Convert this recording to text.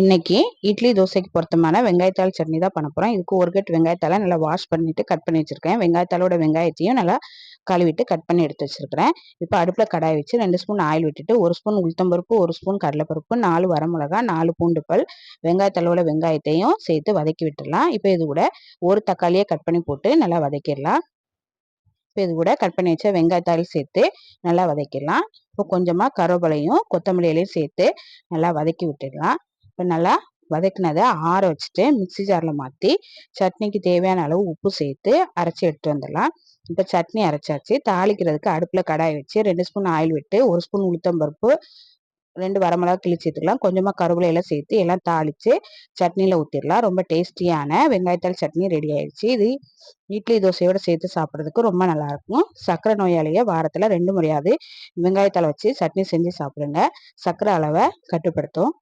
இன்னைக்கு இட்லி தோசைக்கு பொருத்தமான வெங்காயத்தாள் சட்னி தான் பண்ண போகிறோம் இதுக்கு ஒரு கட் வெங்காயத்தாலை நல்லா வாஷ் பண்ணிட்டு கட் பண்ணி வச்சிருக்கேன். வெங்காயத்தாலோட வெங்காயத்தையும் நல்லா கழுவிட்டு கட் பண்ணி எடுத்து வச்சிருக்கிறேன். இப்போ அடுப்பில் கடாய் வச்சு ரெண்டு ஸ்பூன் ஆயில் விட்டுட்டு ஒரு ஸ்பூன் உளுத்தம்பருப்பு ஒரு ஸ்பூன் கடலைப்பருப்பு நாலு வரமிளகா நாலு பூண்டு பல் வெங்காயத்தாலோட வெங்காயத்தையும் சேர்த்து வதக்கி விட்டுடலாம். இப்போ இது கூட ஒரு தக்காளியை கட் பண்ணி போட்டு நல்லா வதக்கிடலாம். இப்போ இது கூட கட் பண்ணி வச்ச வெங்காயத்தாள் சேர்த்து நல்லா வதக்கிடலாம். இப்போ கொஞ்சமாக கருவேப்பிலையும் கொத்தமல்லியிலையும் சேர்த்து நல்லா வதக்கி விட்டுடலாம். இப்போ நல்லா வதக்கினதை ஆற வச்சுட்டு மிக்சி ஜாரில் மாற்றி சட்னிக்கு தேவையான அளவு உப்பு சேர்த்து அரைச்சி எடுத்து வந்துடலாம். இப்போ சட்னி அரைச்சாச்சு. தாளிக்கிறதுக்கு அடுப்பில் கடாய் வச்சு ரெண்டு ஸ்பூன் ஆயில் விட்டு ஒரு ஸ்பூன் உளுத்தம்பருப்பு ரெண்டு வரமிளகா கிழிச்சு எடுத்துக்கலாம் கொஞ்சமாக கருவேலையெல்லாம் சேர்த்து எல்லாம் தாளித்து சட்னியில் ஊற்றிடலாம் ரொம்ப டேஸ்டியான வெங்காயத்தால் சட்னி ரெடி ஆயிடுச்சு. இது இட்லி தோசையோடு சேர்த்து சாப்பிட்றதுக்கு ரொம்ப நல்லாயிருக்கும் சர்க்கரை நோயாளியை வாரத்தில் ரெண்டு முறையாவது வெங்காயத்தால் வச்சு சட்னி செஞ்சு சாப்பிடுங்க. சர்க்கரை அளவை கட்டுப்படுத்தும்.